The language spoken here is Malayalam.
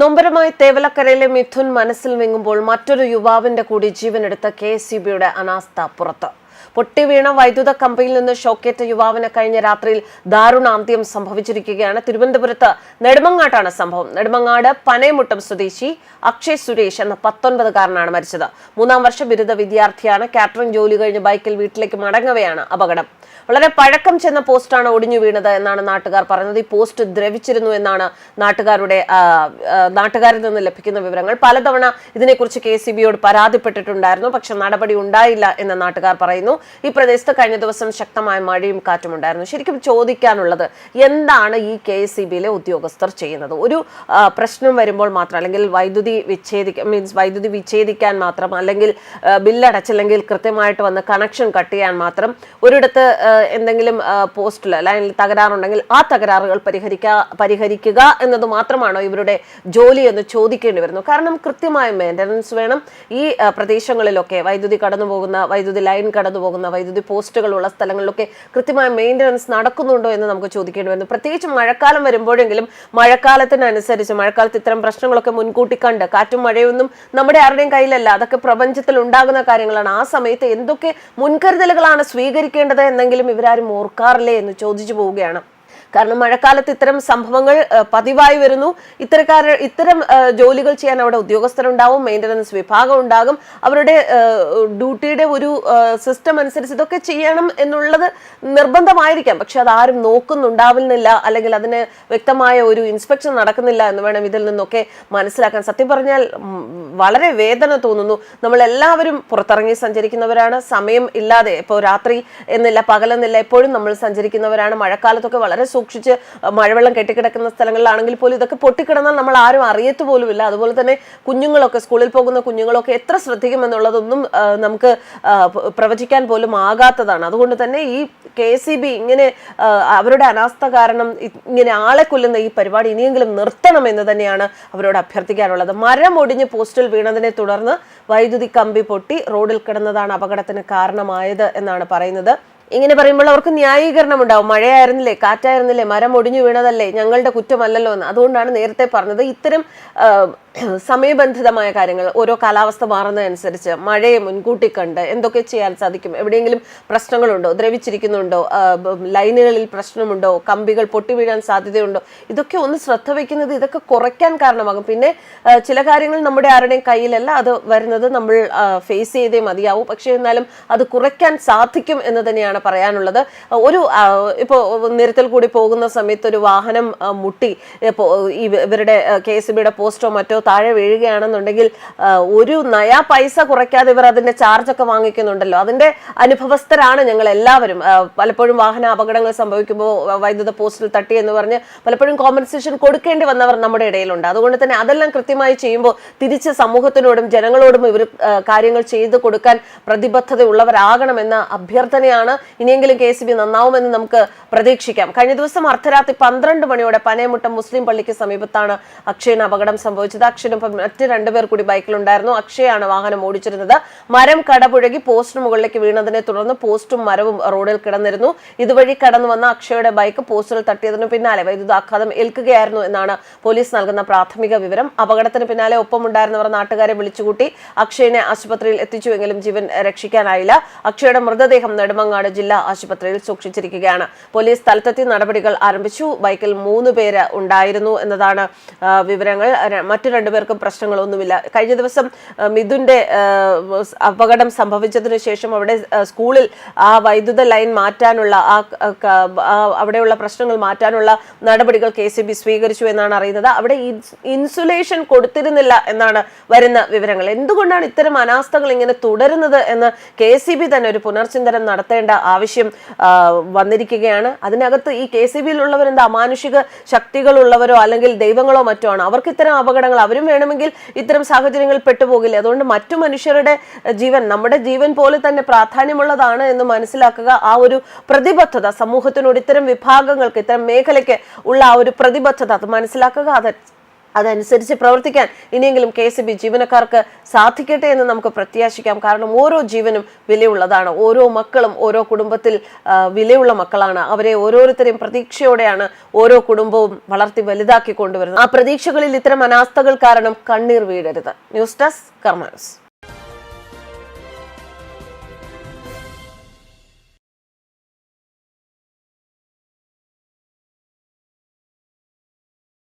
നൊമ്പരമായി തേവലക്കരയിലെ മിഥുൻ മനസ്സിൽ വിങ്ങുമ്പോൾ മറ്റൊരു യുവാവിന്റെ കൂടി ജീവനെടുത്ത കെ എസ് സി ബിയുടെ അനാസ്ഥ പുറത്ത്. പൊട്ടിവീണ വൈദ്യുത കമ്പിയിൽ നിന്ന് ഷോക്കേറ്റ യുവാവിന് കഴിഞ്ഞ രാത്രിയിൽ ദാരുണാന്ത്യം സംഭവിച്ചിരിക്കുകയാണ്. തിരുവനന്തപുരത്ത് നെടുമങ്ങാട്ടാണ് സംഭവം. നെടുമങ്ങാട് പനയമുട്ടം സ്വദേശി അക്ഷയ് സുരേഷ് എന്ന പത്തൊൻപതുകാരനാണ് മരിച്ചത്. മൂന്നാം വർഷ ബിരുദ വിദ്യാർത്ഥിയാണ്. കാറ്ററിംഗ് ജോലി കഴിഞ്ഞ് ബൈക്കിൽ വീട്ടിലേക്ക് മടങ്ങവെയാണ് അപകടം. വളരെ പഴക്കം ചെന്ന പോസ്റ്റാണ് ഒടിഞ്ഞു വീണത് എന്നാണ് നാട്ടുകാർ പറയുന്നത്. ഈ പോസ്റ്റ് ദ്രവിച്ചിരുന്നു എന്നാണ് നാട്ടുകാരുടെ നാട്ടുകാരിൽ നിന്ന് ലഭിക്കുന്ന വിവരങ്ങൾ. പലതവണ ഇതിനെക്കുറിച്ച് കെ സി ബിയോട് പരാതിപ്പെട്ടിട്ടുണ്ടായിരുന്നു. പക്ഷെ നടപടി ഉണ്ടായില്ല എന്ന് നാട്ടുകാർ പറയുന്നു. ഈ പ്രദേശത്ത് കഴിഞ്ഞ ദിവസം ശക്തമായ മഴയും കാറ്റും ഉണ്ടായിരുന്നു. ശരിക്കും ചോദിക്കാനുള്ളത് എന്താണ് ഈ കെ സി ബിയിലെ ഉദ്യോഗസ്ഥർ ചെയ്യുന്നത്? ഒരു പ്രശ്നം വരുമ്പോൾ മാത്രം അല്ലെങ്കിൽ വൈദ്യുതി വിച്ഛേദിക്കാൻ മീൻസ് വൈദ്യുതി വിച്ഛേദിക്കാൻ മാത്രം അല്ലെങ്കിൽ ബില്ലടച്ചില്ലെങ്കിൽ കൃത്യമായിട്ട് വന്ന് കണക്ഷൻ കട്ട് ചെയ്യാൻ മാത്രം ഒരിടത്ത് എന്തെങ്കിലും പോസ്റ്റിൽ ലൈനിൽ തകരാറുണ്ടെങ്കിൽ ആ തകരാറുകൾ പരിഹരിക്കുക പരിഹരിക്കുക എന്നത് മാത്രമാണോ ഇവരുടെ ജോലി എന്ന് ചോദിക്കേണ്ടി വരുന്നു? കാരണം കൃത്യമായ മെയിന്റനൻസ് വേണം. ഈ പ്രദേശങ്ങളിലൊക്കെ വൈദ്യുതി കടന്നു പോകുന്ന വൈദ്യുതി ലൈൻ കടന്നു പോകുന്ന വൈദ്യുതി പോസ്റ്റുകളുള്ള സ്ഥലങ്ങളിലൊക്കെ കൃത്യമായ മെയിന്റനൻസ് നടക്കുന്നുണ്ടോ എന്ന് നമുക്ക് ചോദിക്കേണ്ടി വരുന്നു പ്രത്യേകിച്ച് മഴക്കാലം വരുമ്പോഴെങ്കിലും മഴക്കാലത്തിനനുസരിച്ച് മഴക്കാലത്ത് ഇത്തരം പ്രശ്നങ്ങളൊക്കെ മുൻകൂട്ടി കണ്ട് കാറ്റും മഴയൊന്നും നമ്മുടെ ആരുടെയും കയ്യിലല്ല. അതൊക്കെ പ്രപഞ്ചത്തിൽ ഉണ്ടാകുന്ന കാര്യങ്ങളാണ്. ആ സമയത്ത് എന്തൊക്കെ മുൻകരുതലുകളാണ് സ്വീകരിക്കേണ്ടത് എന്നെങ്കിലും ഇവരാരും ഓർക്കാറില്ലേ എന്ന് ചോദിച്ചു പോവുകയാണ്. കാരണം മഴക്കാലത്ത് ഇത്തരം സംഭവങ്ങൾ പതിവായി വരുന്നു. ഇത്തരക്കാർ ഇത്തരം ജോലികൾ ചെയ്യാൻ അവിടെ ഉദ്യോഗസ്ഥരുണ്ടാവും മെയിന്റനൻസ് വിഭാഗം ഉണ്ടാകും. അവരുടെ ഡ്യൂട്ടിയുടെ ഒരു സിസ്റ്റം അനുസരിച്ച് ഇതൊക്കെ ചെയ്യണം എന്നുള്ളത് നിർബന്ധമായിരിക്കാം. പക്ഷെ അത് ആരും നോക്കുന്നുണ്ടാവുന്നില്ല അല്ലെങ്കിൽ അതിന് വ്യക്തമായ ഒരു ഇൻസ്പെക്ഷൻ നടക്കുന്നില്ല എന്ന് വേണം ഇതിൽ നിന്നൊക്കെ മനസ്സിലാക്കാൻ. സത്യം പറഞ്ഞാൽ വളരെ വേദന തോന്നുന്നു. നമ്മൾ എല്ലാവരും പുറത്തിറങ്ങി സഞ്ചരിക്കുന്നവരാണ്. സമയം ഇല്ലാതെ ഇപ്പോൾ രാത്രി എന്നില്ല പകലെന്നില്ല എപ്പോഴും നമ്മൾ സഞ്ചരിക്കുന്നവരാണ്. മഴക്കാലത്തൊക്കെ വളരെ സൂക്ഷിച്ച് മഴവെള്ളം കെട്ടിക്കിടക്കുന്ന സ്ഥലങ്ങളിലാണെങ്കിൽ പോലും ഇതൊക്കെ പൊട്ടിക്കിടന്നാൽ നമ്മൾ ആരും അറിയത്ത് പോലുമില്ല. അതുപോലെ തന്നെ കുഞ്ഞുങ്ങളൊക്കെ സ്കൂളിൽ പോകുന്ന കുഞ്ഞുങ്ങളൊക്കെ എത്ര ശ്രദ്ധിക്കുമെന്നുള്ളതൊന്നും നമുക്ക് പ്രവചിക്കാൻ പോലും ആകാത്തതാണ്. അതുകൊണ്ട് തന്നെ ഈ കെ സി ബി ഇങ്ങനെ അവരുടെ അനാസ്ഥ കാരണം ഇങ്ങനെ ആളെ കൊല്ലുന്ന ഈ പരിപാടി ഇനിയെങ്കിലും നിർത്തണം എന്ന് തന്നെയാണ് അവരോട് അഭ്യർത്ഥിക്കാനുള്ളത്. മരം ഒടിഞ്ഞ് പോസ്റ്റിൽ വീണതിനെ തുടർന്ന് വൈദ്യുതി കമ്പി പൊട്ടി റോഡിൽ കിടന്നതാണ് അപകടത്തിന് കാരണമായത് എന്നാണ് പറയുന്നത്. ഇങ്ങനെ പറയുമ്പോൾ അവർക്ക് ന്യായീകരണം ഉണ്ടാവും. മഴയായിരുന്നില്ലേ കാറ്റായിരുന്നില്ലേ മരം ഒടിഞ്ഞു വീണതല്ലേ ഞങ്ങളുടെ കുറ്റമല്ലല്ലോ എന്ന്. അതുകൊണ്ടാണ് നേരത്തെ പറഞ്ഞത് ഇത്തരം സമയബന്ധിതമായ കാര്യങ്ങൾ ഓരോ കാലാവസ്ഥ മാറുന്നതനുസരിച്ച് മഴയെ മുൻകൂട്ടി കണ്ട് എന്തൊക്കെ ചെയ്യാൻ സാധിക്കും എവിടെയെങ്കിലും പ്രശ്നങ്ങളുണ്ടോ ദ്രവിച്ചിരിക്കുന്നുണ്ടോ ലൈനുകളിൽ പ്രശ്നമുണ്ടോ കമ്പികൾ പൊട്ടി വീഴാൻ സാധ്യതയുണ്ടോ ഇതൊക്കെ ഒന്ന് ശ്രദ്ധ വയ്ക്കുന്നത് ഇതൊക്കെ കുറയ്ക്കാൻ കാരണമാകും. പിന്നെ ചില കാര്യങ്ങൾ നമ്മുടെ ആരുടെയും കയ്യിലല്ല അത് വരുന്നത് നമ്മൾ ഫേസ് ചെയ്തേ മതിയാവും. പക്ഷേ എന്നാലും അത് കുറയ്ക്കാൻ സാധിക്കും എന്ന് തന്നെയാണ് പറയാനുള്ളത്. ഒരു ഇപ്പോൾ നിരത്തിൽ കൂടി പോകുന്ന സമയത്ത് ഒരു വാഹനം മുട്ടി ഇവരുടെ കെ എസ് ബിയുടെ പോസ്റ്റോ മറ്റോ താഴെ വീഴുകയാണെന്നുണ്ടെങ്കിൽ ഒരു നയാ പൈസ കുറയ്ക്കാതെ ഇവർ അതിന്റെ ചാർജൊക്കെ വാങ്ങിക്കുന്നുണ്ടല്ലോ. അതിന്റെ അനുഭവസ്ഥരാണ് ഞങ്ങൾ എല്ലാവരും പലപ്പോഴും വാഹന അപകടങ്ങൾ സംഭവിക്കുമ്പോൾ വൈദ്യുത പോസ്റ്റിൽ തട്ടി എന്ന് പറഞ്ഞ് പലപ്പോഴും കോമ്പൻസേഷൻ കൊടുക്കേണ്ടി വന്നവർ നമ്മുടെ ഇടയിലുണ്ട്. അതുകൊണ്ട് തന്നെ അതെല്ലാം കൃത്യമായി ചെയ്യുമ്പോൾ തിരിച്ച് സമൂഹത്തിനോടും ജനങ്ങളോടും ഇവർ കാര്യങ്ങൾ ചെയ്തു കൊടുക്കാൻ പ്രതിബദ്ധതയുള്ളവരാകണമെന്ന അഭ്യർത്ഥനയാണ് ഇനിയെങ്കിലും കെ സി ബി നന്നാവുമെന്ന് നമുക്ക് പ്രതീക്ഷിക്കാം. കഴിഞ്ഞ ദിവസം അർദ്ധരാത്രി പന്ത്രണ്ട് മണിയോടെ പനയമുട്ടം മുസ്ലിം പള്ളിക്ക് സമീപത്താണ് അക്ഷയന് അപകടം സംഭവിച്ചത്. അക്ഷയനൊപ്പം മറ്റ് രണ്ടുപേർ കൂടി ബൈക്കിലുണ്ടായിരുന്നു. അക്ഷയാണ് വാഹനം ഓടിച്ചിരുന്നത്. മരം കടപുഴകി പോസ്റ്റിന് മുകളിലേക്ക് വീണതിനെ തുടർന്ന് പോസ്റ്റും മരവും റോഡിൽ കിടന്നിരുന്നു. ഇതുവഴി കടന്നു വന്ന അക്ഷയുടെ ബൈക്ക് പോസ്റ്റിൽ തട്ടിയതിനു പിന്നാലെ വൈദ്യുതാഘാതം ഏൽക്കുകയായിരുന്നു എന്നാണ് പോലീസ് നൽകുന്ന പ്രാഥമിക വിവരം. അപകടത്തിന് പിന്നാലെ ഒപ്പമുണ്ടായിരുന്നവർ നാട്ടുകാരെ വിളിച്ചുകൂട്ടി അക്ഷയനെ ആശുപത്രിയിൽ എത്തിച്ചുവെങ്കിലും ജീവൻ രക്ഷിക്കാനായില്ല. അക്ഷയുടെ മൃതദേഹം നെടുമങ്ങാട് ജില്ലാ ആശുപത്രിയിൽ സൂക്ഷിച്ചിരിക്കുകയാണ്. പോലീസ് സ്ഥലത്തെത്തി നടപടികൾ ആരംഭിച്ചു. ബൈക്കിൽ മൂന്ന് പേര് ഉണ്ടായിരുന്നു എന്നതാണ് വിവരങ്ങൾ. മറ്റു രണ്ടുപേർക്കും പ്രശ്നങ്ങളൊന്നുമില്ല. കഴിഞ്ഞ ദിവസം മിഥുന്റെ അപകടം സംഭവിച്ചതിനു ശേഷം അവിടെ സ്കൂളിൽ ആ വൈദ്യുത ലൈൻ മാറ്റാനുള്ള ആ അവിടെയുള്ള പ്രശ്നങ്ങൾ മാറ്റാനുള്ള നടപടികൾ കെ സി ബി സ്വീകരിച്ചു എന്നാണ് അറിയുന്നത്. അവിടെ ഇൻസുലേഷൻ കൊടുത്തിരുന്നില്ല എന്നാണ് വരുന്ന വിവരങ്ങൾ. എന്തുകൊണ്ടാണ് ഇത്തരം അനാസ്ഥകൾ ഇങ്ങനെ തുടരുന്നത് എന്ന് കെ സി ബി തന്നെ ഒരു പുനർചിന്തനം നടത്തേണ്ട ആവശ്യം വന്നിരിക്കുകയാണ്. അതിനകത്ത് ഈ കെ സി ബിയിലുള്ളവർ എന്താ അമാനുഷിക ശക്തികളുള്ളവരോ അല്ലെങ്കിൽ ദൈവങ്ങളോ മറ്റോ ആണ്? അവർക്ക് ഇത്തരം അപകടങ്ങൾ അവരും വേണമെങ്കിൽ ഇത്തരം സാഹചര്യങ്ങളിൽ പെട്ടുപോകില്ല. അതുകൊണ്ട് മറ്റു മനുഷ്യരുടെ ജീവൻ നമ്മുടെ ജീവൻ പോലെ തന്നെ പ്രാധാന്യമുള്ളതാണ് എന്ന് മനസ്സിലാക്കുക ആ ഒരു പ്രതിബദ്ധത സമൂഹത്തിനോട് ഇത്തരം വിഭാഗങ്ങൾക്ക് ഇത്തരം മേഖലയ്ക്ക് ഉള്ള ആ ഒരു പ്രതിബദ്ധത അത് മനസ്സിലാക്കുക അത് അതനുസരിച്ച് പ്രവർത്തിക്കാൻ ഇനിയെങ്കിലും കെ സി ബി ജീവനക്കാർക്ക് സാധിക്കട്ടെ എന്ന് നമുക്ക് പ്രത്യാശിക്കാം. കാരണം ഓരോ ജീവനും വിലയുള്ളതാണ്. ഓരോ മക്കളും ഓരോ കുടുംബത്തിൽ വിലയുള്ള മക്കളാണ്. അവരെ ഓരോരുത്തരെയും പ്രതീക്ഷയോടെയാണ് ഓരോ കുടുംബവും വളർത്തി വലുതാക്കി കൊണ്ടുവരുന്നത്. ആ പ്രതീക്ഷകളിൽ ഇത്തരം അനാസ്ഥകൾ കാരണം കണ്ണീർ വീഴരുത്. News desk Karma news.